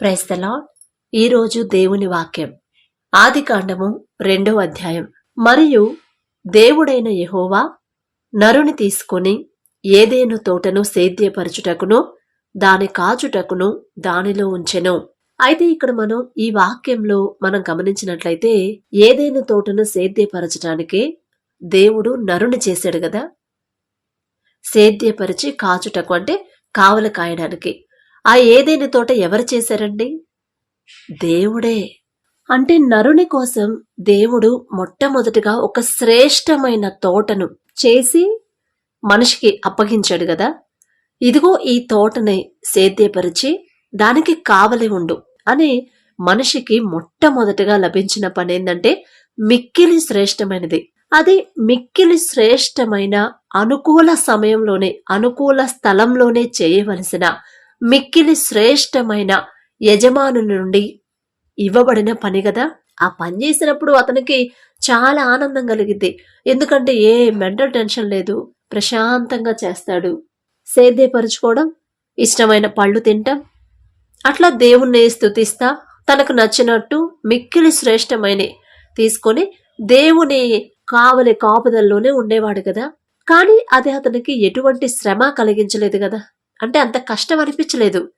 ప్రైస్తలా ఈరోజు దేవుని వాక్యం. ఆది కాండము రెండో అధ్యాయం. మరియు దేవుడైన యహోవా నరుని తీసుకొని ఏదేను తోటను సేద్యపరచుటకును దాని కాచుటకును దానిలో ఉంచెను. అయితే ఇక్కడ మనం ఈ వాక్యంలో మనం గమనించినట్లయితే ఏదైనా తోటను సేద్యపరచడానికి దేవుడు నరుని చేశాడు కదా? సేద్యపరిచి కాచుటకు అంటే కావలు కాయడానికి. ఆ ఏదేని తోట ఎవరు చేశారండి? దేవుడే. అంటే నరుని కోసం దేవుడు మొట్టమొదటిగా ఒక శ్రేష్టమైన తోటను చేసి మనిషికి అప్పగించాడు కదా. ఇదిగో ఈ తోటని సేద్యపరిచి దానికి కావలి ఉండు అని మనిషికి మొట్టమొదటిగా లభించిన పని ఏంటంటే మిక్కిలి శ్రేష్టమైనది. అది మిక్కిలి శ్రేష్టమైన అనుకూల సమయంలోనే అనుకూల స్థలంలోనే చేయవలసిన మిక్కిలి శ్రేష్టమైన యజమాను నుండి ఇవ్వబడిన పని కదా? ఆ పని చేసినప్పుడు అతనికి చాలా ఆనందం కలిగింది. ఎందుకంటే ఏ మెంటల్ టెన్షన్ లేదు. ప్రశాంతంగా చేస్తాడు. సేద్యపరుచుకోవడం ఇష్టమైన పళ్ళు తింటాం. అట్లా దేవుణ్ణి స్థుతిస్తా తనకు నచ్చినట్టు మిక్కిలి శ్రేష్టమైన తీసుకొని దేవుని కావలి కాపుదల్లోనే ఉండేవాడు కదా? కానీ అది అతనికి ఎటువంటి శ్రమ కలిగించలేదు కదా? అంటే అంత కష్టం అనిపించలేదు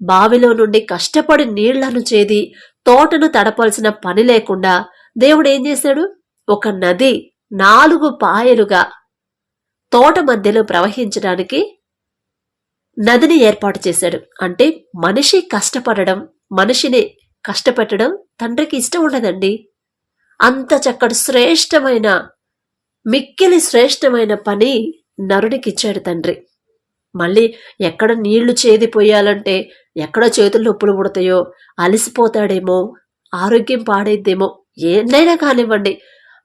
బావిలో నుండి కష్టపడి నీళ్ళను చేది తోటను తడపాల్సిన పని లేకుండా దేవుడు ఏం చేశాడు? ఒక నది నాలుగు పాయలుగా తోట మధ్యలో ప్రవహించడానికి నదిని ఏర్పాటు చేశాడు. అంటే మనిషి కష్టపడడం మనిషిని కష్టపెట్టడం తండ్రికి ఇష్టం ఉండదండి. అంత చక్కటి శ్రేష్టమైన మిక్కిలి శ్రేష్టమైన పని నరుడికిచ్చాడు తండ్రి. మళ్ళీ ఎక్కడ నీళ్ళు చేదిపోయాలంటే ఎక్కడ చేతులు నొప్పులు పుడతాయో అలసిపోతాడేమో ఆరోగ్యం పాడైద్దేమో ఏనైనా కానివ్వండి.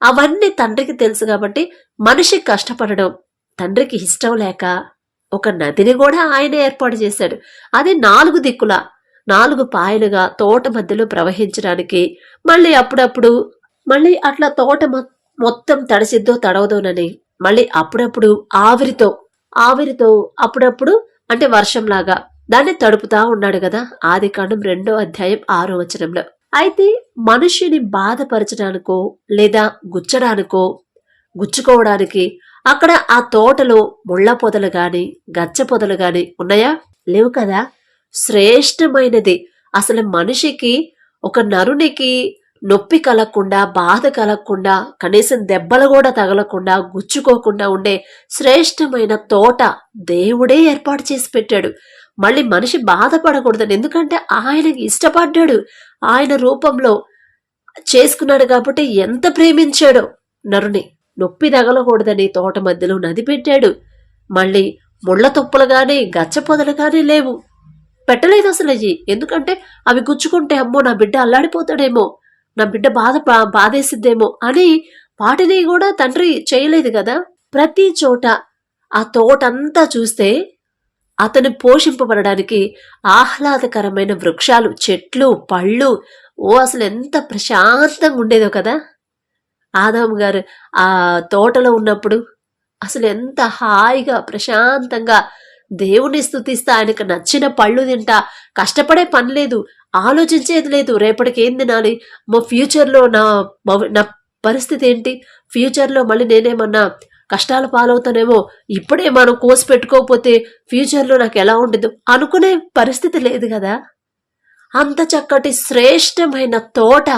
అవన్నీ తండ్రికి తెలుసు కాబట్టి మనిషి కష్టపడడం తండ్రికి ఇష్టం లేక ఒక నదిని కూడా ఆయన ఏర్పాటు చేశాడు. అది నాలుగు దిక్కుల నాలుగు పాయలుగా తోట మధ్యలో ప్రవహించడానికి మళ్ళీ అప్పుడప్పుడు మళ్ళీ అట్లా తోట మొ- మొత్తం తడిసిద్దో తడవదోనని మళ్ళీ అప్పుడప్పుడు ఆవిరితో ఆవిరితో అప్పుడప్పుడు అంటే వర్షంలాగా దాన్ని తడుపుతా ఉన్నాడు కదా ఆది కాండం రెండో అధ్యాయం ఆరో వచనంలో. అయితే మనుష్యుని బాధపరచడానికో లేదా గుచ్చడానికో గుచ్చుకోవడానికి అక్కడ ఆ తోటలో ముళ్ళ పొదలు గాని గచ్చ పొదలు గాని ఉన్నాయా? లేవు కదా. శ్రేష్టమైనది. అసలు మనిషికి ఒక నరునికి నొప్పి కలగకుండా బాధ కలగకుండా కనీసం దెబ్బలు కూడా తగలకుండా గుచ్చుకోకుండా ఉండే శ్రేష్టమైన తోట దేవుడే ఏర్పాటు చేసి పెట్టాడు. మళ్ళీ మనిషి బాధపడకూడదని ఎందుకంటే ఆయనకి ఇష్టపడ్డాడు. ఆయన రూపంలో చేసుకున్నాడు కాబట్టి ఎంత ప్రేమించాడో. నరుని నొప్పి తగలకూడదని తోట మధ్యలో నది పెట్టాడు. మళ్ళీ ముళ్ళ తుప్పలు కానీ గచ్చ పొదలు కానీ లేవు. పెట్టలేదు అసలు అయ్యి. ఎందుకంటే అవి గుచ్చుకుంటే అమ్మో నా బిడ్డ అల్లాడిపోతాడేమో. నా బిడ్డ బాధ బా- బాధేసిద్దేమో అని వాటిని కూడా తండ్రి చేయలేదు కదా. ప్రతి చోట ఆ తోటంతా చూస్తే అతను పోషింపబడడానికి ఆహ్లాదకరమైన వృక్షాలు చెట్లు పళ్ళు ఓ అసలు ఎంత ప్రశాంతంగా ఉండేదో కదా. ఆదాము గారు ఆ తోటలో ఉన్నప్పుడు అసలు ఎంత హాయిగా ప్రశాంతంగా దేవుని స్థుతిస్తా ఆయనకు నచ్చిన పళ్ళు తింటా కష్టపడే పని లేదు. ఆలోచించేది లేదు. రేపటికి ఏం తినాలి? మా ఫ్యూచర్లో నా నా పరిస్థితి ఏంటి? ఫ్యూచర్లో మళ్ళీ నేనేమన్నా కష్టాల పాలవుతానేమో? ఇప్పుడే మనం కోసి పెట్టుకోకపోతే ఫ్యూచర్లో నాకు ఎలా ఉండదు అనుకునే పరిస్థితి లేదు కదా. అంత చక్కటి శ్రేష్టమైన తోట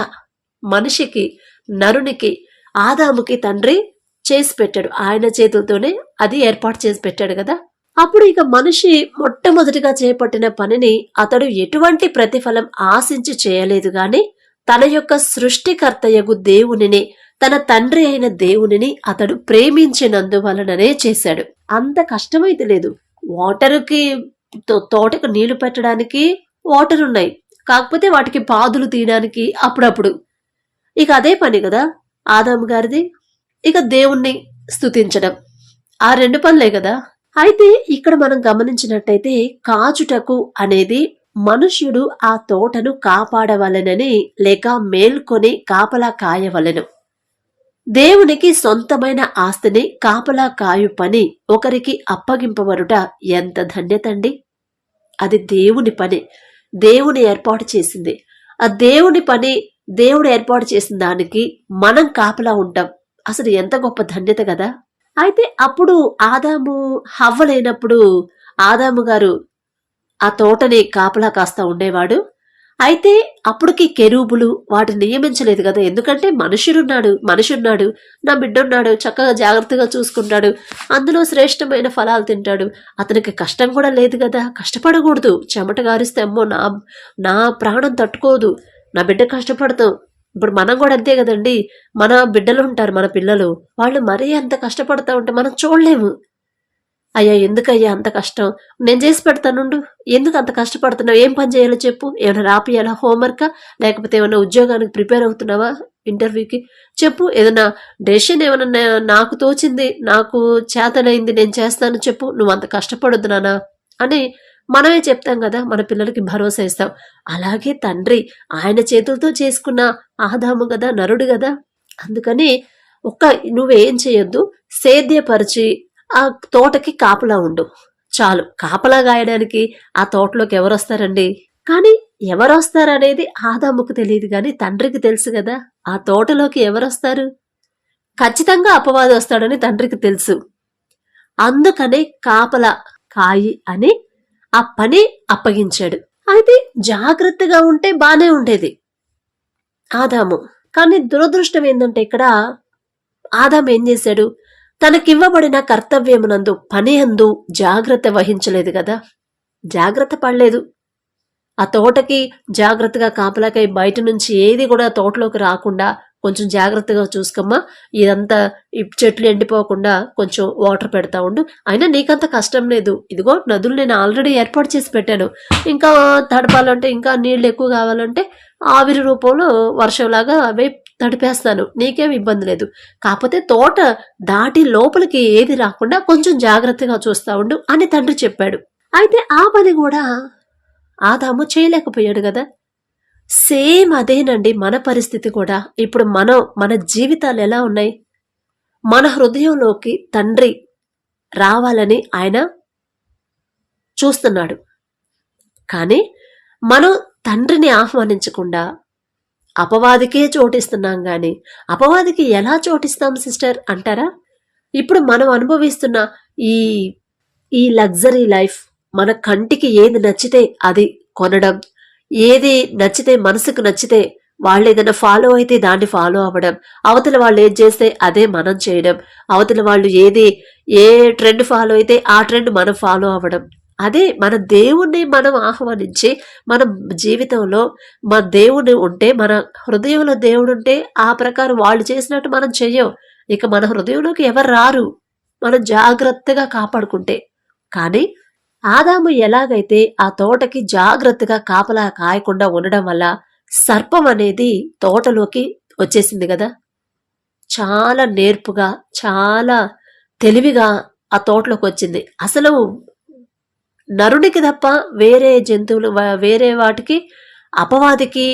మనిషికి నరునికి ఆదాముకి తండ్రి చేసి పెట్టాడు. ఆయన చేతులతోనే అది ఏర్పాటు చేసి పెట్టాడు కదా. అప్పుడు ఇక మనిషి మొట్టమొదటిగా చేపట్టిన పనిని అతడు ఎటువంటి ప్రతిఫలం ఆశించి చేయలేదు గాని తన యొక్క సృష్టికర్తయగు దేవునిని తన తండ్రి అయిన దేవునిని అతడు ప్రేమించినందువలననే చేశాడు. అంత కష్టమైతే లేదు. వాటర్కి తో- తోటకు నీళ్ళు పెట్టడానికి వాటర్ ఉన్నాయి కాకపోతే వాటికి పాదులు తీయడానికి అప్పుడప్పుడు. ఇక అదే పని కదా ఆదాము గారిది. ఇక దేవుణ్ణి స్తుతించడం. ఆ రెండు పనులే కదా. అయితే ఇక్కడ మనం గమనించినట్టయితే కాచుటకు అనేది మనుష్యుడు ఆ తోటను కాపాడవలెనని లేక మేల్కొని కాపలా కాయవలెను. దేవునికి సొంతమైన ఆస్తిని కాపలా కాయు పని ఒకరికి అప్పగింపబడుట ఎంత ధన్యతండి? అది దేవుని పని. దేవుని ఏర్పాటు చేసింది. ఆ దేవుని పని దేవుడు ఏర్పాటు చేసిన దానికి మనం కాపలా ఉంటాం. అసలు ఎంత గొప్ప ధన్యత కదా? అయితే అప్పుడు ఆదాము హవ్వ లేనప్పుడు ఆదాము గారు ఆ తోటని కాపలా కాస్తా ఉండేవాడు. అయితే అప్పటికి కెరూబులు వాటిని నియమించలేదు కదా. ఎందుకంటే మనుషుడున్నాడు మనుషున్నాడు నా బిడ్డున్నాడు చక్కగా జాగ్రత్తగా చూసుకుంటాడు అందులో శ్రేష్టమైన ఫలాలు తింటాడు. అతనికి కష్టం కూడా లేదు కదా. కష్టపడకూడదు. చెమట గారిస్తే అమ్మో నా నా ప్రాణం తట్టుకోదు. నా బిడ్డ కష్టపడతాం. ఇప్పుడు మనం కూడా అంతే కదండి. మన బిడ్డలు ఉంటారు మన పిల్లలు. వాళ్ళు మరీ అంత కష్టపడతా ఉంటే మనం చూడలేము. అయ్యా ఎందుకయ్యా అంత కష్టం? నేను చేసి పెడతానుండు ఎందుకు అంత కష్టపడుతున్నావు? ఏం పని చేయాలో చెప్పు. ఏమైనా రాపియాలా? హోంవర్కా? లేకపోతే ఏమైనా ఉద్యోగానికి ప్రిపేర్ అవుతున్నావా? ఇంటర్వ్యూకి? చెప్పు. ఏదైనా డెసిషన్ ఏమైనా నాకు తోచింది నాకు చేతనైంది నేను చేస్తాను చెప్పు. నువ్వు అంత కష్టపడొద్దు నానా అని మనమే చెప్తాం కదా మన పిల్లలకి భరోసా ఇస్తాం. అలాగే తండ్రి ఆయన చేతులతో చేసుకున్న ఆదాము కదా నరుడు కదా. అందుకని ఒక్క నువ్వేం చేయొద్దు సేద్యపరిచి ఆ తోటకి కాపలా ఉండు. చాలు కాపలా గాయడానికి ఆ తోటలోకి ఎవరు వస్తారండి కానీ ఎవరు వస్తారనేది ఆదాముకు తెలియదు కానీ తండ్రికి తెలుసు కదా ఆ తోటలోకి ఎవరు వస్తారు ఖచ్చితంగా అపవాదం వస్తాడని తండ్రికి తెలుసు. అందుకనే కాపలా కాయి అని ఆ పని అప్పగించాడు. అయితే జాగ్రత్తగా ఉంటే బానే ఉండేది. ఆదాము కానీ దురదృష్టం ఏంటంటే ఇక్కడ ఆదాం ఏం చేశాడు? తనకివ్వబడిన కర్తవ్యమునందు పని అందు జాగ్రత్త వహించలేదు కదా? జాగ్రత్త పడలేదు. ఆ తోటకి జాగ్రత్తగా కాపలాకై బయట నుంచి ఏది కూడా తోటలోకి రాకుండా కొంచెం జాగ్రత్తగా చూసుకోమ్మా. ఇదంతా చెట్లు ఎండిపోకుండా కొంచెం వాటర్ పెడతా ఉండు. అయినా నీకంత కష్టం లేదు. ఇదిగో నదులు నేను ఆల్రెడీ ఏర్పాటు చేసి పెట్టాను. ఇంకా తడపాలంటే ఇంకా నీళ్ళు ఎక్కువ కావాలంటే ఆవిరి రూపంలో వర్షంలాగా అవే తడిపేస్తాను. నీకేం ఇబ్బంది లేదు. కాకపోతే తోట దాటి లోపలికి ఏది రాకుండా కొంచెం జాగ్రత్తగా చూస్తా ఉండు అని తండ్రి చెప్పాడు. అయితే ఆ పని కూడా ఆదాము చేయలేకపోయాడు కదా. సేమ్ అదేనండి మన పరిస్థితి కూడా. ఇప్పుడు మనం మన జీవితాలు ఎలా ఉన్నాయి? మన హృదయంలోకి తండ్రి రావాలని ఆయన చూస్తున్నాడు. కానీ మనం తండ్రిని ఆహ్వానించకుండా అపవాదికే చోటిస్తున్నాం కానీ అపవాదికి ఎలా చోటిస్తాం సిస్టర్ అంటారా? ఇప్పుడు మనం అనుభవిస్తున్న ఈ ఈ లగ్జరీ లైఫ్ మన కంటికి ఏది నచ్చితే అది కొనడం ఏది నచ్చితే మనసుకు నచ్చితే వాళ్ళు ఏదైనా ఫాలో అయితే దాన్ని ఫాలో అవ్వడం. అవతల వాళ్ళు ఏది చేస్తే అదే మనం చేయడం. అవతల వాళ్ళు ఏది ఏ ట్రెండ్ ఫాలో అయితే ఆ ట్రెండ్ మనం ఫాలో అవ్వడం. అదే మన దేవుణ్ణి మనం ఆహ్వానించి మన జీవితంలో మన దేవుడు ఉంటే మన హృదయంలో దేవుడు ఉంటే ఆ ప్రకారం వాళ్ళు చేసినట్టు మనం చెయ్యం. ఇక మన హృదయంలోకి ఎవరు రారు? మనం జాగ్రత్తగా కాపాడుకుంటే. కానీ ఆదాము ఎలాగైతే ఆ తోటకి జాగ్రత్తగా కాపలా కాయకుండా ఉండడం వల్ల సర్పం అనేది తోటలోకి వచ్చేసింది కదా? చాలా నేర్పుగా చాలా తెలివిగా ఆ తోటలోకి వచ్చింది. అసలు నరునికి తప్ప వేరే జంతువులు వేరే వాటికి అపవాదికి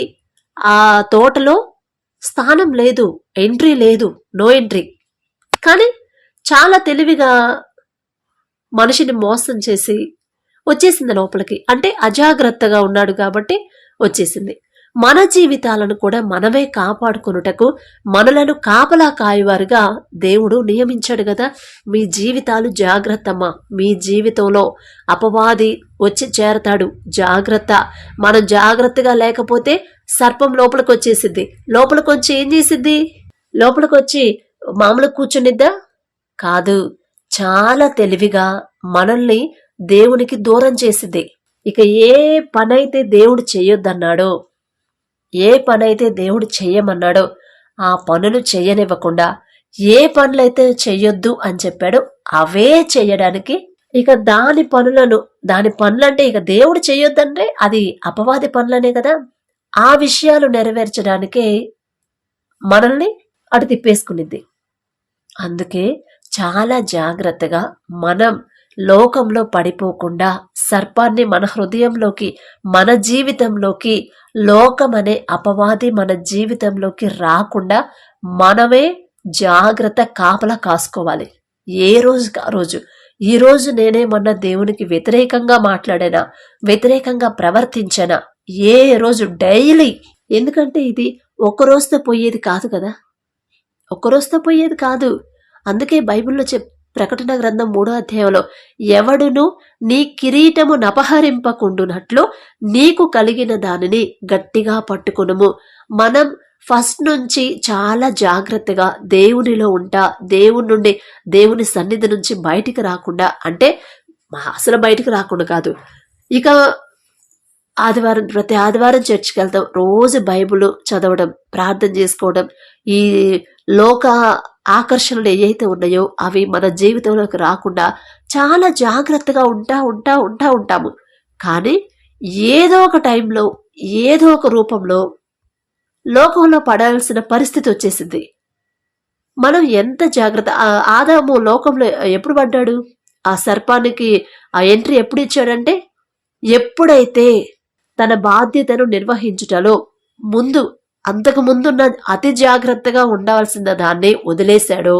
ఆ తోటలో స్థానం లేదు ఎంట్రీ లేదు నో ఎంట్రీ. కానీ చాలా తెలివిగా మనిషిని మోసం చేసి వచ్చేసింది లోపలికి. అంటే అజాగ్రత్తగా ఉన్నాడు కాబట్టి వచ్చేసింది. మన జీవితాలను కూడా మనమే కాపాడుకొనుటకు మనలను కాపలా కాయువారుగా దేవుడు నియమించాడు కదా. మీ జీవితాలు జాగ్రత్తమ్మా. మీ జీవితంలో అపవాది వచ్చి చేరతాడు. జాగ్రత్త. మనం జాగ్రత్తగా లేకపోతే సర్పం లోపలికి వచ్చేసిద్ది. లోపలికి వచ్చి ఏం చేసిద్ది? లోపలికి వచ్చి మామూలు కూర్చునిద్దా? కాదు. చాలా తెలివిగా మనల్ని దేవునికి దూరం చేసింది. ఇక ఏ పనైతే దేవుడు చేయొద్దన్నాడో ఏ పనైతే దేవుడు చేయమన్నాడో ఆ పనులు చేయనివ్వకుండా ఏ పనులైతే చెయ్యొద్దు అని చెప్పాడో అవే చేయడానికి ఇక దాని పనులను దాని పనులంటే ఇక దేవుడు చేయొద్దంటే అది అపవాది పనులనే కదా. ఆ విషయాలు నెరవేర్చడానికే మనల్ని అటు తిప్పేసుకునిద్ది అందుకే చాలా జాగ్రత్తగా మనం లోకంలో పడిపోకుండా సర్పాన్ని మన హృదయంలోకి మన జీవితంలోకి లోకం అనే అపవాది మన జీవితంలోకి రాకుండా మనమే జాగ్రత్త కాపలా కాసుకోవాలి. ఏ రోజు ఆ రోజు. ఈ రోజు నేనేమన్నా దేవునికి వ్యతిరేకంగా మాట్లాడానా వ్యతిరేకంగా ప్రవర్తించానా ఏ రోజు డైలీ. ఎందుకంటే ఇది ఒక రోజుతో పోయేది కాదు కదా. ఒక్క రోజుతో పోయేది కాదు. అందుకే బైబిల్లో చెప్ ప్రకటన గ్రంథం మూడో అధ్యాయంలో ఎవడును నీ కిరీటము నపహరింపకుండునట్లు నీకు కలిగిన దానిని గట్టిగా పట్టుకునుము. మనం ఫస్ట్ నుంచి చాలా జాగ్రత్తగా దేవునిలో ఉంటా దేవుని నుండి దేవుని సన్నిధి నుంచి బయటికి రాకుండా అంటే అసలు బయటికి రాకుండా కాదు. ఇక ఆదివారం ప్రతి ఆదివారం చర్చికి వెళ్తాం. రోజు బైబుల్ చదవడం ప్రార్థన చేసుకోవడం ఈ లోక ఆకర్షణలు ఏవైతే ఉన్నాయో అవి మన జీవితంలోకి రాకుండా చాలా జాగ్రత్తగా ఉంటా ఉంటా ఉంటా ఉంటాము. కానీ ఏదో ఒక టైంలో ఏదో ఒక రూపంలో లోకంలో పడాల్సిన పరిస్థితి వచ్చేసింది. మనం ఎంత జాగ్రత్త ఆ- ఆదాము లోకంలో ఎప్పుడు పడ్డాడు? ఆ సర్పానికి ఆ ఎంట్రీ ఎప్పుడు ఇచ్చాడంటే ఎప్పుడైతే తన బాధ్యతను నిర్వహించుటలో ముందు అంతకు ముందున్న అతి జాగ్రత్తగా ఉండవలసిన దాన్ని వదిలేశాడో.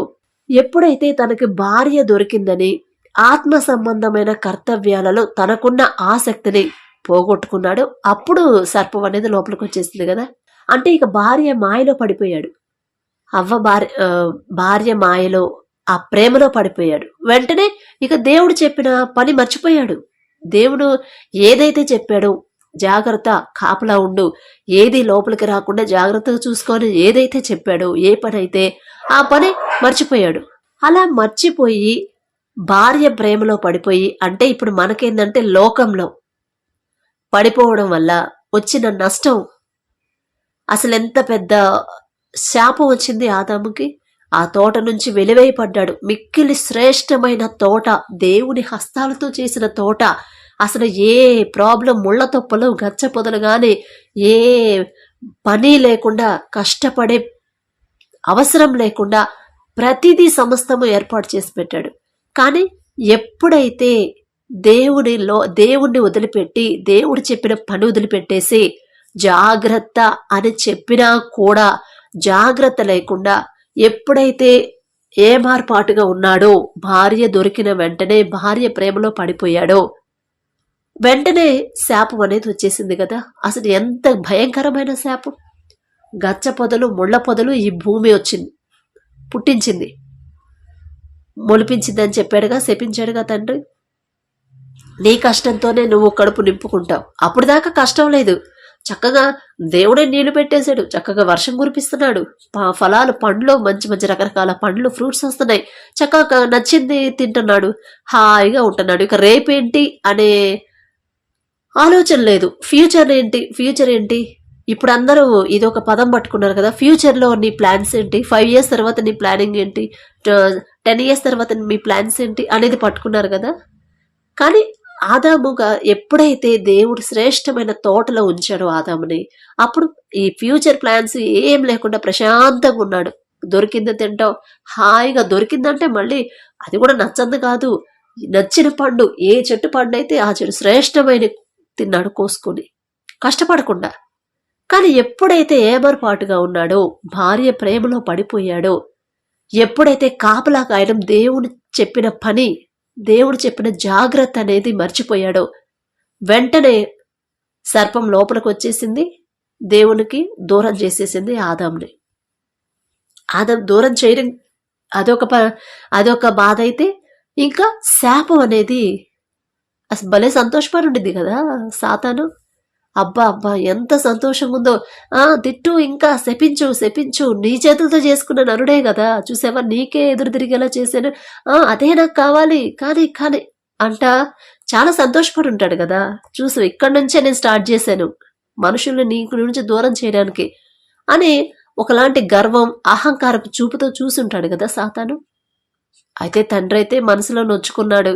ఎప్పుడైతే తనకి భార్య దొరికిందని ఆత్మ సంబంధమైన కర్తవ్యాలలో తనకున్న ఆసక్తిని పోగొట్టుకున్నాడు. అప్పుడు సర్పం అనేది లోపలికి వచ్చేసింది కదా. అంటే ఇక భార్య మాయలో పడిపోయాడు. అవ్వ భార్య భార్య మాయలో ఆ ప్రేమలో పడిపోయాడు. వెంటనే ఇక దేవుడు చెప్పిన పని మర్చిపోయాడు. దేవుడు ఏదైతే చెప్పాడో జాగ్రత్త కాపలా ఉండు. ఏది లోపలికి రాకుండా జాగ్రత్తగా చూసుకొని ఏదైతే చెప్పాడో ఏ పని అయితే ఆ పని మర్చిపోయాడు. అలా మర్చిపోయి భార్య ప్రేమలో పడిపోయి అంటే ఇప్పుడు మనకేందంటే లోకంలో పడిపోవడం వల్ల వచ్చిన నష్టం. అసలు ఎంత పెద్ద శాపం వచ్చింది ఆదాముకి? ఆ తోట నుంచి వెలివేయపడ్డాడు మిక్కిలి శ్రేష్టమైన తోట దేవుని హస్తాలతో చేసిన తోట. అసలు ఏ ప్రాబ్లం ముళ్ళ తొప్పలు గచ్చ పొదలు కానీ ఏ పని లేకుండా కష్టపడే అవసరం లేకుండా ప్రతిదీ సమస్తము ఏర్పాటు చేసి పెట్టాడు. కానీ ఎప్పుడైతే దేవుడిలో దేవుణ్ణి వదిలిపెట్టి దేవుడు చెప్పిన పని వదిలిపెట్టేసి జాగ్రత్త అని చెప్పినా కూడా జాగ్రత్త లేకుండా ఎప్పుడైతే ఏ మార్పాటుగా ఉన్నాడో భార్య దొరికిన వెంటనే భార్య ప్రేమలో పడిపోయాడో వెంటనే శాపం అనేది వచ్చేసింది కదా. అసలు ఎంత భయంకరమైన శాపం. గచ్చ పొదలు ముళ్ళ పొదలు ఈ భూమి వచ్చింది పుట్టించింది. మొలిపించిందని చెప్పాడుగా శపించాడుగా తండ్రి. నీ కష్టంతోనే నువ్వు కడుపు నింపుకుంటావు. అప్పుడు దాకా కష్టం లేదు. చక్కగా దేవుడే నీళ్ళు పెట్టేశాడు. చక్కగా వర్షం కురిపిస్తున్నాడు. ఫలాలు పండ్లు మంచి మంచి రకరకాల పండ్లు ఫ్రూట్స్ వస్తున్నాయి. చక్కగా నచ్చింది తింటున్నాడు. హాయిగా ఉంటున్నాడు. ఇక రేపేంటి అనే ఆలోచన లేదు. ఫ్యూచర్ ఏంటి? ఫ్యూచర్ ఏంటి? ఇప్పుడు అందరూ ఇది ఒక పదం పట్టుకున్నారు కదా. ఫ్యూచర్లో నీ ప్లాన్స్ ఏంటి? ఫైవ్ ఇయర్స్ తర్వాత నీ ప్లానింగ్ ఏంటి? టెన్ ఇయర్స్ తర్వాత మీ ప్లాన్స్ ఏంటి? అనేది పట్టుకున్నారు కదా. కానీ ఆదాముగా ఎప్పుడైతే దేవుడు శ్రేష్టమైన తోటలో ఉంచాడో ఆదాముని అప్పుడు ఈ ఫ్యూచర్ ప్లాన్స్ ఏం లేకుండా ప్రశాంతంగా ఉన్నాడు. దొరికింది తింటాం హాయిగా దొరికిందంటే మళ్ళీ అది కూడా నచ్చంది కాదు. నచ్చిన పండు ఏ చెట్టు పండు అయితే ఆ చెట్టు శ్రేష్టమైన తిన్నాడు కోసుకొని కష్టపడకుండా. కానీ ఎప్పుడైతే ఏమరపాటుగా ఉన్నాడో భార్య ప్రేమలో పడిపోయాడో ఎప్పుడైతే కాపలా కాయడం దేవుడు చెప్పిన పని దేవుడు చెప్పిన జాగ్రత్త అనేది మర్చిపోయాడో వెంటనే సర్పం లోపలికి వచ్చేసింది దేవునికి దూరం చేసేసింది ఆదాంని ఆదాం దూరం చేయడం అదొక ప అదొక బాధ అయితే ఇంకా శాపం అనేది అసలు భలే సంతోషపడి ఉండింది కదా సాతాను. అబ్బా అబ్బా ఎంత సంతోషం ఉందో ఆ తిట్టు ఇంకా శపించు శపించు. నీ చేతులతో చేసుకున్న నరుడే కదా. చూసావా? నీకే ఎదురు తిరిగేలా చేశాను. ఆ అదే నాకు కావాలి. కానీ కానీ. అంట చాలా సంతోషపడి ఉంటాడు కదా. చూసు ఇక్కడి నుంచే నేను స్టార్ట్ చేశాను. మనుషుల్ని నీకు నుంచి దూరం చేయడానికి. అని ఒకలాంటి గర్వం అహంకారపు చూపుతో చూసుంటాడు కదా సాతాను. అయితే తండ్రి అయితే మనసులో నొచ్చుకున్నాడు.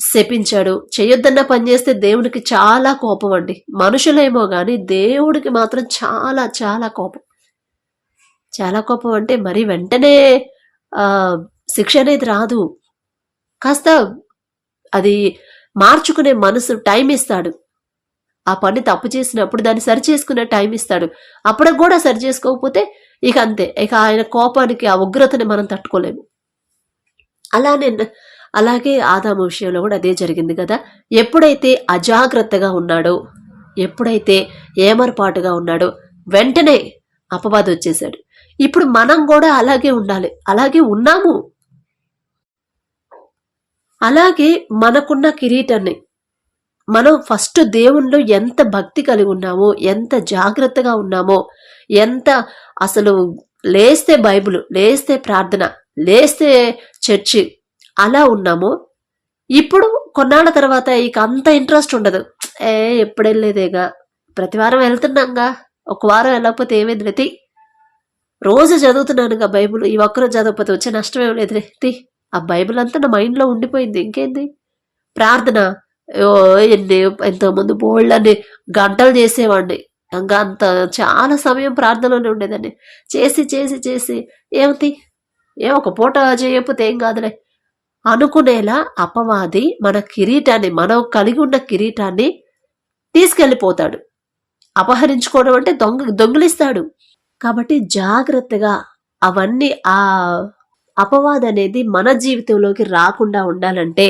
శపించాడు. చేయొద్దన్న పని చేస్తే దేవునికి చాలా కోపం అండి. మనుషులేమో గాని దేవుడికి మాత్రం చాలా చాలా కోపం. చాలా కోపం అంటే మరి వెంటనే శిక్ష అనేది రాదు. కాస్త అది మార్చుకునే మనసు టైం ఇస్తాడు. ఆ పని తప్పు చేసినప్పుడు దాన్ని సరి చేసుకునే టైం ఇస్తాడు. అప్పుడు కూడా సరి చేసుకోకపోతే ఇక అంతే. ఇక ఆయన కోపానికి ఆ ఉగ్రతని మనం తట్టుకోలేము. అలానే అలాగే ఆదాము విషయంలో కూడా అదే జరిగింది కదా. ఎప్పుడైతే అజాగ్రత్తగా ఉన్నాడో ఎప్పుడైతే ఏమర్పాటుగా ఉన్నాడో వెంటనే అపవాదం వచ్చేసాడు ఇప్పుడు మనం కూడా అలాగే ఉండాలి. అలాగే ఉన్నాము. అలాగే మనకున్న కిరీటాన్ని మనం ఫస్ట్ దేవుణ్ణిలో ఎంత భక్తి కలిగి ఉన్నామో ఎంత జాగ్రత్తగా ఉన్నామో ఎంత అసలు లేస్తే బైబిల్ లేస్తే ప్రార్థన లేస్తే చర్చి అలా ఉన్నామో? ఇప్పుడు కొన్నాళ్ళ తర్వాత ఇక అంత ఇంట్రెస్ట్ ఉండదు. ఏ ఎప్పుడు వెళ్ళేదేగా ప్రతి వారం వెళ్తున్నాంగా. ఒక వారం వెళ్ళకపోతే ఏమైంది రతి రోజు చదువుతున్నానుగా బైబిల్. ఈ ఒక్కరోజు చదవకపోతే వచ్చే నష్టం ఏం లేదు రతి ఆ బైబిల్ అంతా నా మైండ్లో ఉండిపోయింది. ఇంకేంది? ప్రార్థన. ఓ ఎన్ని ఎంతోమంది బోల్డ్ అని గంటలు చేసేవాడిని. ఇంకా అంత చాలా సమయం ప్రార్థనలోనే ఉండేదాన్ని. చేసి చేసి చేసి. ఏమిటి ఏ ఒక పూట చేయకపోతే ఏం కాదులే. అనుకునేలా అపవాది మన కిరీటాన్ని మనం కలిగి ఉన్న కిరీటాన్ని తీసుకెళ్ళిపోతాడు. అపహరించుకోవడం అంటే దొంగ దొంగిలిస్తాడు. కాబట్టి జాగ్రత్తగా అవన్నీ ఆ అపవాదం అనేది మన జీవితంలోకి రాకుండా ఉండాలంటే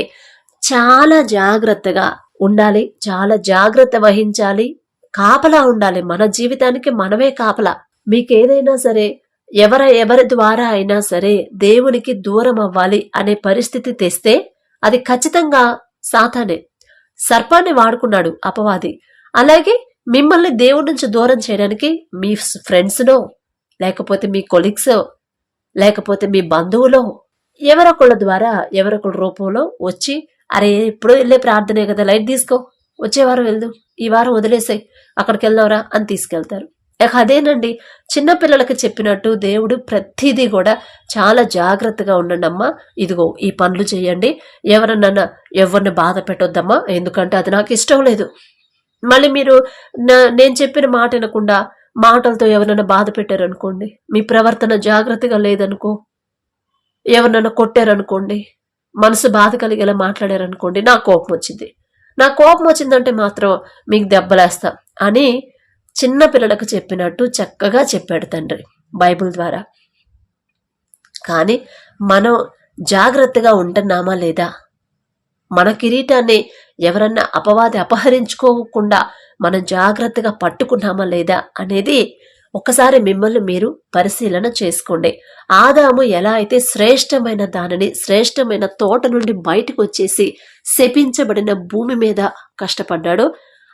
చాలా జాగ్రత్తగా ఉండాలి చాలా జాగ్రత్త వహించాలి. కాపలా ఉండాలి మన జీవితానికి మనమే కాపలా. మీకేదైనా సరే ఎవర ఎవరి ద్వారా అయినా సరే దేవునికి దూరం అవ్వాలి అనే పరిస్థితి తెస్తే అది ఖచ్చితంగా సాతానే. సర్పాన్ని వాడుకున్నాడు అపవాది. అలాగే మిమ్మల్ని దేవుడి నుంచి దూరం చేయడానికి మీ ఫ్రెండ్స్నో లేకపోతే మీ కొలీగ్స్ లేకపోతే మీ బంధువులో ఎవరొకళ్ళ ద్వారా ఎవరొకళ్ళ రూపంలో వచ్చి అరే ఎప్పుడో వెళ్ళే ప్రార్థనే కదా లైట్ తీసుకో వచ్చే వారం వెళ్దు ఈ వారం వదిలేసాయి అక్కడికి వెళ్దాంరా అని తీసుకెళ్తారు. అదేనండి. చిన్నపిల్లలకి చెప్పినట్టు దేవుడు ప్రతిదీ కూడా చాలా జాగ్రత్తగా ఉండండి అమ్మా ఇదిగో ఈ పనులు చేయండి. ఎవరన్నా ఎవరిని బాధ పెట్టొద్దమ్మా. ఎందుకంటే అది నాకు ఇష్టం లేదు. మళ్ళీ మీరు నా- నేను చెప్పిన మాట వినకుండా మాటలతో ఎవరైనా బాధ పెట్టారనుకోండి మీ ప్రవర్తన జాగ్రత్తగా లేదనుకో ఎవరినైనా కొట్టారనుకోండి మనసు బాధ కలిగేలా మాట్లాడారనుకోండి నా కోపం వచ్చింది. నా కోపం వచ్చిందంటే మాత్రం మీకు దెబ్బలేస్తా. అని చిన్న పిల్లలకు చెప్పినట్టు చక్కగా చెప్పాడు తండ్రి బైబిల్ ద్వారా. కానీ మనం జాగ్రత్తగా ఉంటున్నామా లేదా? మన కిరీటాన్ని ఎవరన్నా అపవాది అపహరించుకోకుండా మనం జాగ్రత్తగా పట్టుకున్నామా లేదా అనేది ఒకసారి మిమ్మల్ని మీరు పరిశీలన చేసుకోండి. ఆదాము ఎలా అయితే శ్రేష్టమైన దానిని శ్రేష్టమైన తోట నుండి బయటకు వచ్చేసి శపించబడిన భూమి మీద కష్టపడ్డాడో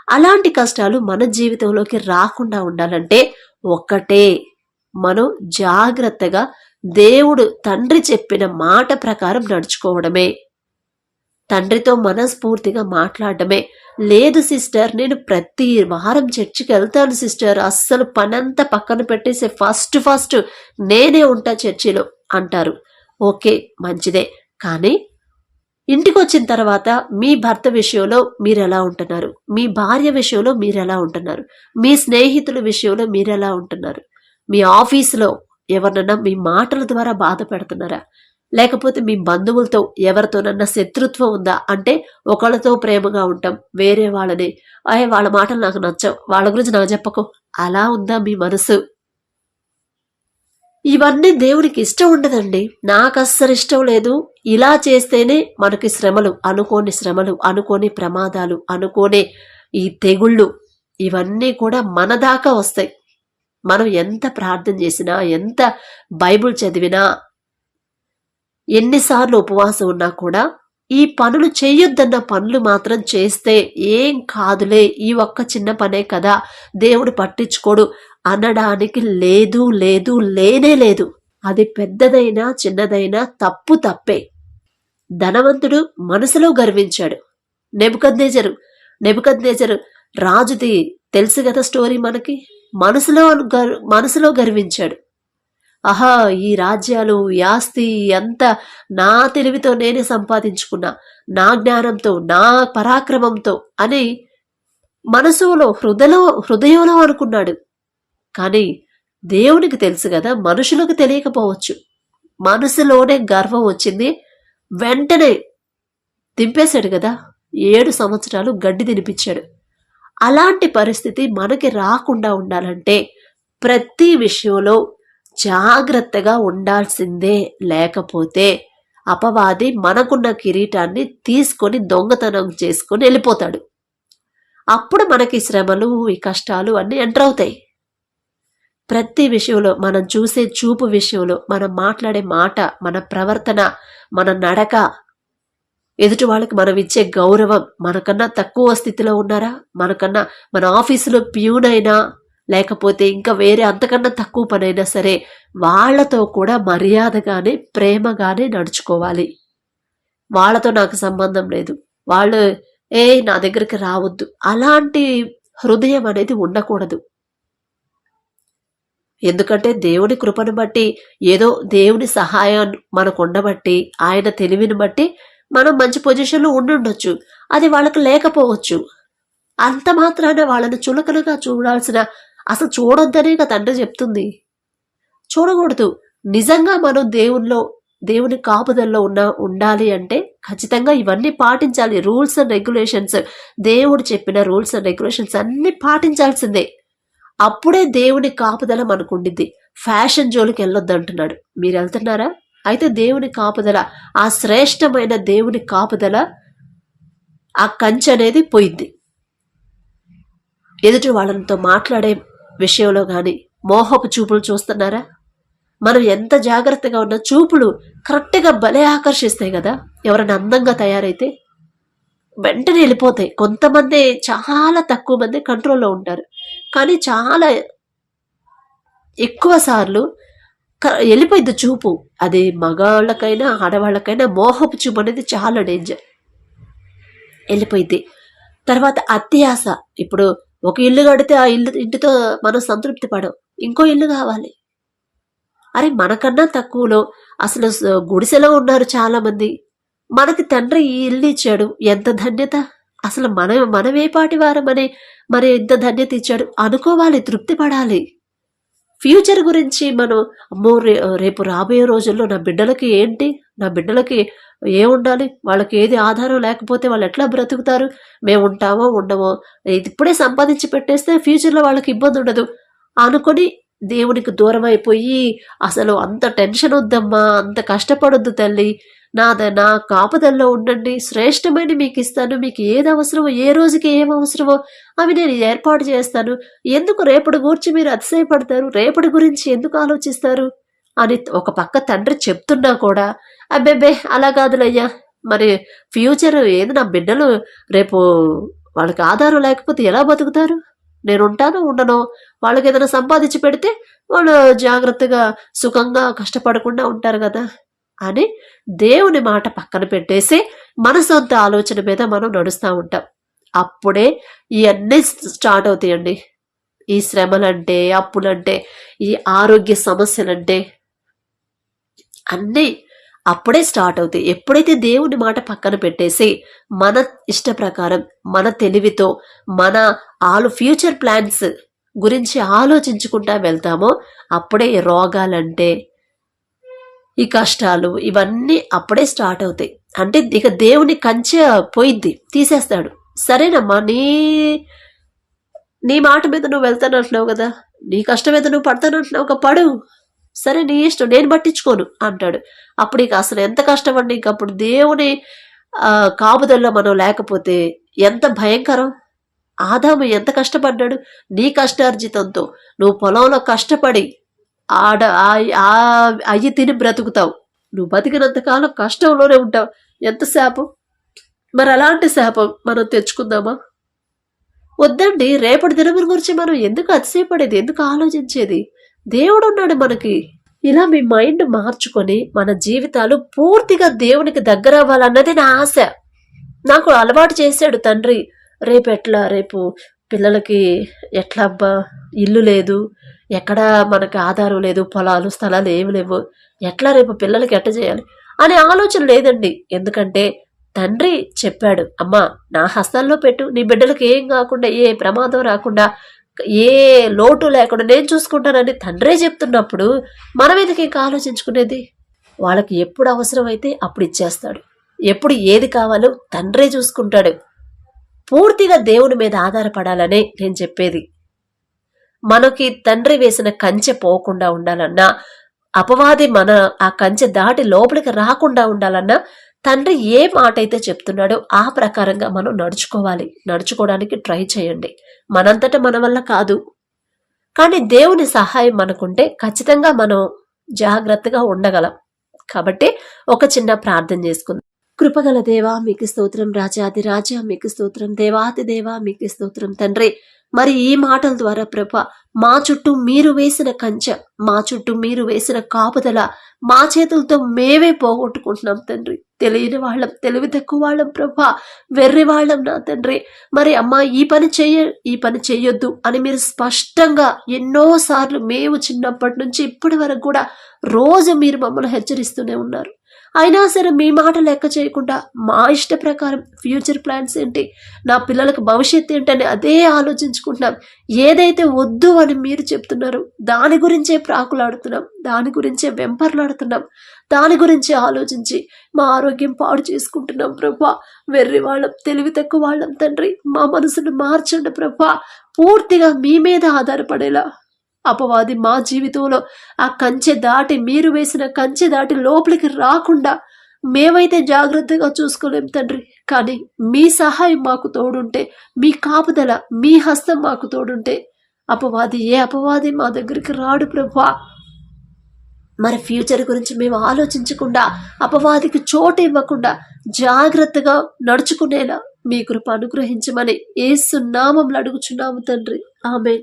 అలాంటి కష్టాలు మన జీవితంలోకి రాకుండా ఉండాలంటే ఒక్కటే. మనం జాగ్రత్తగా దేవుడు తండ్రి చెప్పిన మాట ప్రకారం నడుచుకోవడమే. తండ్రితో మనస్ఫూర్తిగా మాట్లాడటమే లేదు సిస్టర్ నేను ప్రతి వారం చర్చికి వెళ్తాను సిస్టర్. అస్సలు పనంతా పక్కన పెట్టేసి ఫస్ట్ ఫస్ట్ నేనే ఉంటా చర్చిలో అంటారు. ఓకే మంచిదే. కానీ ఇంటికి వచ్చిన తర్వాత మీ భర్త విషయంలో మీరు ఎలా ఉంటున్నారు? మీ భార్య విషయంలో మీరు ఎలా ఉంటున్నారు? మీ స్నేహితుల విషయంలో మీరు ఎలా ఉంటున్నారు? మీ ఆఫీసులో ఎవరినన్నా మీ మాటల ద్వారా బాధ పెడుతున్నారా? లేకపోతే మీ బంధువులతో ఎవరితోనన్నా శత్రుత్వం ఉందా? అంటే ఒకళ్ళతో ప్రేమగా ఉంటాం వేరే వాళ్ళని. అయ్యే వాళ్ళ మాటలు నాకు నచ్చవు. వాళ్ళ గురించి నాకు చెప్పకు. అలా ఉందా మీ మనసు? ఇవన్నీ దేవుడికి ఇష్టం ఉండదండి. నాకు అస్సలు ఇష్టం లేదు. ఇలా చేస్తేనే మనకి శ్రమలు అనుకోని శ్రమలు అనుకోని ప్రమాదాలు అనుకోని ఈ తెగుళ్ళు ఇవన్నీ కూడా మన దాకా వస్తాయి. మనం ఎంత ప్రార్థన చేసినా ఎంత బైబిల్ చదివినా ఎన్నిసార్లు ఉపవాసం ఉన్నా కూడా ఈ పనులు చేయొద్దన్న పనులు మాత్రం చేస్తే ఏం కాదులే. ఈ ఒక్క చిన్న పనే కదా దేవుడు పట్టించుకోడు. అనడానికి లేదు లేదు లేనే లేదు. అది పెద్దదైనా చిన్నదైనా తప్పు తప్పే. ధనవంతుడు మనసులో గర్వించాడు. నెబుకద్నేజరు నెబుకద్నేజరు రాజుది తెలుసు కదా స్టోరీ మనకి? మనసులో అను- మనసులో గర్వించాడు. ఆహా ఈ రాజ్యాలు ఈ ఆస్తి అంతా నా తెలివితో నేనే సంపాదించుకున్నా నా జ్ఞానంతో నా పరాక్రమంతో అని మనసులో హృదయలో హృదయంలో అనుకున్నాడు. కానీ దేవునికి తెలుసు కదా మనుషులకు తెలియకపోవచ్చు. మనసులోనే గర్వం వచ్చింది. వెంటనే దింపేశాడు కదా. ఏడు సంవత్సరాలు గడ్డి తినిపించాడు. అలాంటి పరిస్థితి మనకి రాకుండా ఉండాలంటే ప్రతి విషయంలో జాగ్రత్తగా ఉండాల్సిందే. లేకపోతే అపవాది మనకున్న కిరీటాన్ని తీసుకొని దొంగతనం చేసుకొని వెళ్ళిపోతాడు. అప్పుడు మనకి శ్రమలు ఈ కష్టాలు అన్నీ ఎంటర్ అవుతాయి. ప్రతి విషయంలో మనం చూసే చూపు విషయంలో మనం మాట్లాడే మాట మన ప్రవర్తన మన నడక ఎదుటి వాళ్ళకి మనం ఇచ్చే గౌరవం మనకన్నా తక్కువ స్థితిలో ఉన్నారా? మనకన్నా మన ఆఫీసులో ప్యూన్ అయినా లేకపోతే ఇంకా వేరే అంతకన్నా తక్కువ పనైనా సరే వాళ్ళతో కూడా మర్యాదగానే ప్రేమగానే నడుచుకోవాలి. వాళ్ళతో నాకు సంబంధం లేదు. వాళ్ళు ఏ నా దగ్గరికి రావద్దు. అలాంటి హృదయం అనేది ఉండకూడదు. ఎందుకంటే దేవుడి కృపను బట్టి ఏదో దేవుని సహాయం మనకు ఉండబట్టి ఆయన తెలివిని బట్టి మనం మంచి పొజిషన్లో ఉండుండొచ్చు. అది వాళ్ళకి లేకపోవచ్చు. అంత మాత్రాన వాళ్ళని చులకనగా చూడాల్సిన అసలు చూడొద్దనే తండ్రి చెప్తుంది. చూడకూడదు. నిజంగా మనం దేవునిలో దేవుని కాపుదల్లో ఉన్న ఉండాలి అంటే ఖచ్చితంగా ఇవన్నీ పాటించాలి. Rules and regulations. దేవుడు చెప్పిన రూల్స్ అండ్ రెగ్యులేషన్స్ అన్ని పాటించాల్సిందే. అప్పుడే దేవుని కాపుదల మనకు ఫ్యాషన్ జోలికి వెళ్ళొద్దు అంటున్నాడు మీరు వెళ్తున్నారా? అయితే దేవుని కాపుదల ఆ శ్రేష్టమైన దేవుని కాపుదల ఆ కంచె అనేది పోయింది. ఎదుటి వాళ్ళతో మాట్లాడే విషయంలో కానీ మోహపు చూపులు చూస్తున్నారా? మనం ఎంత జాగ్రత్తగా ఉన్న చూపులు కరెక్ట్గా భలే ఆకర్షిస్తాయి కదా? ఎవరైనా అందంగా తయారైతే వెంటనే వెళ్ళిపోతాయి. కొంతమంది చాలా తక్కువ మంది కంట్రోల్లో ఉంటారు. కానీ చాలా ఎక్కువ సార్లు వెళ్ళిపోయింది చూపు. అది మగవాళ్ళకైనా ఆడవాళ్ళకైనా మోహపు చూపు అనేది చాలా డేంజర్ వెళ్ళిపోయింది. తర్వాత అత్యాస ఇప్పుడు ఒక ఇల్లు కడితే ఆ ఇల్లు ఇంటితో మనం సంతృప్తి పడం. ఇంకో ఇల్లు కావాలి. అరే మనకన్నా తక్కువలో అసలు గుడిసెలో ఉన్నారు చాలామంది. మనకి తండ్రి ఈ ఇల్లు ఇచ్చాడు. ఎంత ధన్యత. అసలు మన మనమే పాటి వారమని మరి ఎంత ధన్యత ఇచ్చాడు. అనుకోవాలి తృప్తి పడాలి ఫ్యూచర్ గురించి మనం అమ్మో రే రేపు రాబోయే రోజుల్లో నా బిడ్డలకి ఏంటి? నా బిడ్డలకి ఏ ఉండాలి? వాళ్ళకి ఏది ఆధారం లేకపోతే వాళ్ళు ఎట్లా బ్రతుకుతారు? మేము ఉంటామో ఉండమో? ఇది ఇప్పుడే సంపాదించి పెట్టేస్తే ఫ్యూచర్లో వాళ్ళకి ఇబ్బంది ఉండదు. అనుకొని దేవునికి దూరం అయిపోయి అసలు అంత టెన్షన్ వద్దమ్మా అంత కష్టపడొద్దు తల్లి. నాద నా కాపుదల్లో ఉండండి. శ్రేష్టమైన మీకు ఇస్తాను మీకు ఏది అవసరమో ఏ రోజుకి ఏం అవసరమో అవి నేను ఏర్పాటు చేస్తాను. ఎందుకు రేపటి గురించి మీరు అతిశయపడతారు? రేపటి గురించి ఎందుకు ఆలోచిస్తారు? అని ఒక పక్క తండ్రి చెప్తున్నా కూడా అబ్బెబ్బే అలా కాదులయ్యా. మరి ఫ్యూచర్ ఏది నా బిడ్డలు? రేపు వాళ్ళకి ఆధారం లేకపోతే ఎలా బతుకుతారు? నేను ఉంటాను ఉండను. వాళ్ళకి ఏదైనా సంపాదించి పెడితే వాళ్ళు జాగ్రత్తగా సుఖంగా కష్టపడకుండా ఉంటారు కదా అని దేవుని మాట పక్కన పెట్టేసి మన సొంత ఆలోచన మీద మనం నడుస్తూ ఉంటాం. అప్పుడే ఇవన్నీ స్టార్ట్ అవుతాయండి. ఈ శ్రమలంటే అప్పులంటే ఈ ఆరోగ్య సమస్యలంటే అన్నీ అప్పుడే స్టార్ట్ అవుతాయి ఎప్పుడైతే దేవుని మాట పక్కన పెట్టేసి మన ఇష్ట ప్రకారం మన తెలివితో మన ఆలు ఫ్యూచర్ ప్లాన్స్ గురించి ఆలోచించుకుంటా వెళ్తామో అప్పుడే ఈ రోగాలంటే ఈ కష్టాలు ఇవన్నీ అప్పుడే స్టార్ట్ అవుతాయి. అంటే ఇక దేవుని కంచె పోయిద్ది తీసేస్తాడు. సరేనమ్మా నీ నీ మాట మీద నువ్వు వెళ్తానంటున్నావు కదా నీ కష్టం మీద నువ్వు పడతానంటున్నావు ఒక పడు. సరే నీ ఇష్టం నేను పట్టించుకోను అంటాడు. అప్పుడు ఇక అసలు ఎంత కష్టమండి ఇంక అప్పుడు దేవుని కాపుదల్లో మనం లేకపోతే ఎంత భయంకరం? ఆదాము ఎంత కష్టపడ్డాడు? నీ కష్టార్జితంతో నువ్వు పొలంలో కష్టపడి ఆడ ఆ- అయ్యి తిని బ్రతుకుతావు. నువ్వు బతికినంతకాలం కష్టంలోనే ఉంటావు. ఎంత శాపం? మరి అలాంటి శాపం మనం తెచ్చుకుందామా? వద్దండి రేపటి దినముల గురించి మనం ఎందుకు అతిశయపడేది? ఎందుకు ఆలోచించేది? దేవుడు ఉన్నాడు మనకి. ఇలా మీ మైండ్ మార్చుకొని మన జీవితాలు పూర్తిగా దేవునికి దగ్గర అవ్వాలన్నది నా ఆశ. నాకు అలవాటు చేశాడు తండ్రి. రేపు ఎట్లా? రేపు పిల్లలకి ఎట్లా అబ్బా ఇల్లు లేదు. ఎక్కడ మనకి ఆధారం లేదు. పొలాలు స్థలాలు ఏమి లేవు. ఎట్లా రేపు పిల్లలకి ఎట్ట చేయాలి? అనే ఆలోచన లేదండి. ఎందుకంటే తండ్రి చెప్పాడు అమ్మా నా హస్తాల్లో పెట్టు. నీ బిడ్డలకు ఏం కాకుండా ఏ ప్రమాదం రాకుండా ఏ లోటు లేకుండా నేను చూసుకుంటానని తండ్రే చెప్తున్నప్పుడు మనం ఎందుకు ఇంకా ఆలోచించుకునేది? వాళ్ళకి ఎప్పుడు అవసరమైతే అప్పుడు ఇచ్చేస్తాడు. ఎప్పుడు ఏది కావాలో తండ్రే చూసుకుంటాడు. పూర్తిగా దేవుని మీద ఆధారపడాలనే నేను చెప్పేది. మనకి తండ్రి వేసిన కంచె పోకుండా ఉండాలన్నా అపవాది మన ఆ కంచె దాటి లోపలికి రాకుండా ఉండాలన్నా తండ్రి ఏ మాట అయితే చెప్తున్నాడో ఆ ప్రకారంగా మనం నడుచుకోవాలి. నడుచుకోవడానికి ట్రై చేయండి. మనంతట మన వల్ల కాదు. కానీ దేవుని సహాయం మనకుంటే ఖచ్చితంగా మనం జాగ్రత్తగా ఉండగలం. కాబట్టి ఒక చిన్న ప్రార్థన చేసుకుందాం. కృపగల దేవా మీకు స్తోత్రం రాజాది రాజా మీకు స్తోత్రం దేవాది దేవా మీకు స్తోత్రం తండ్రి. మరి ఈ మాటల ద్వారా ప్రభ మా చుట్టూ మీరు వేసిన కంచె మా చుట్టూ మీరు వేసిన కాపుదల మా చేతులతో మేమే పోగొట్టుకుంటున్నాం తండ్రి. తెలియని వాళ్ళం తెలివి తక్కువ వాళ్ళం ప్రభా వెర్రి వాళ్ళం నా తండ్రి. మరి అమ్మా ఈ పని చెయ్య ఈ పని చెయ్యొద్దు అని మీరు స్పష్టంగా ఎన్నోసార్లు మేము చిన్నప్పటి నుంచి ఇప్పటి వరకు కూడా రోజు మీరు మమ్మల్ని హెచ్చరిస్తూనే ఉన్నారు. అయినా సరే మీ మాట లెక్క చేయకుండా మా ఇష్ట ప్రకారం ఫ్యూచర్ ప్లాన్స్ ఏంటి? నా పిల్లలకు భవిష్యత్తు ఏంటని అదే ఆలోచించుకుంటున్నాం. ఏదైతే వద్దు అని మీరు చెప్తున్నారు దాని గురించే ప్రాకులాడుతున్నాం దాని గురించే వెంపర్లాడుతున్నాం దాని గురించి ఆలోచించి మా ఆరోగ్యం పాడు చేసుకుంటున్నాం ప్రభా. వెర్రి వాళ్ళం తెలివి తక్కువ వాళ్ళం తండ్రి. మా మనసును మార్చండి ప్రభా. పూర్తిగా మీ మీద ఆధారపడేలా అపవాది మా జీవితంలో ఆ కంచె దాటి మీరు వేసిన కంచె దాటి లోపలికి రాకుండా మేమైతే జాగ్రత్తగా చూసుకోలేం తండ్రి. కానీ మీ సహాయం మాకు తోడుంటే మీ కాపుదల మీ హస్తం మాకు తోడుంటే అపవాది ఏ అపవాది మా దగ్గరికి రాడు ప్రభా. మరి ఫ్యూచర్ గురించి మేము ఆలోచించకుండా అపవాదికి చోటు ఇవ్వకుండా జాగ్రత్తగా నడుచుకునేలా మీ కృప అనుగ్రహించమని ఏసు నామంలో అడుగుచున్నాము తండ్రి. ఆమె